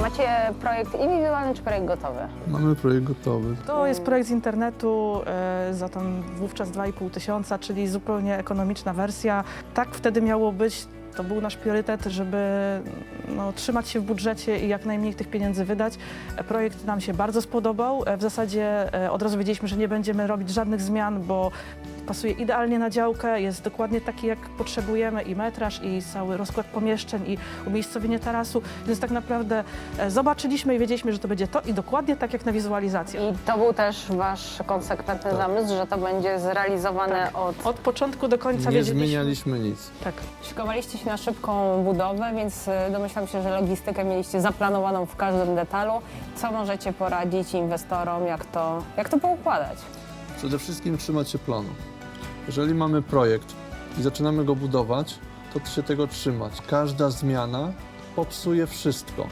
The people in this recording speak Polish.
Macie projekt indywidualny czy projekt gotowy? Mamy projekt gotowy. To jest projekt z internetu e, za tam wówczas 2,5 tysiąca, czyli zupełnie ekonomiczna wersja. Tak wtedy miało być. To był nasz priorytet, żeby no, trzymać się w budżecie i jak najmniej tych pieniędzy wydać. Projekt nam się bardzo spodobał. W zasadzie e, od razu wiedzieliśmy, że nie będziemy robić żadnych zmian, bo pasuje idealnie na działkę, jest dokładnie taki, jak potrzebujemy i metraż, i cały rozkład pomieszczeń, i umiejscowienie tarasu. Więc tak naprawdę e, zobaczyliśmy i wiedzieliśmy, że to będzie to i dokładnie tak jak na wizualizacji. I to był też wasz konsekwentny Tak. zamysł, że to będzie zrealizowane Tak. od... Od początku do końca Nie wiedzieliśmy. zmienialiśmy nic. Tak. Szykowaliście się na szybką budowę, więc y, domyślam się, że logistykę mieliście zaplanowaną w każdym detalu. Co możecie poradzić inwestorom, jak to, jak to poukładać? Przede wszystkim trzymać się planu. Jeżeli mamy projekt i zaczynamy go budować, to się tego trzymać. Każda zmiana popsuje wszystko.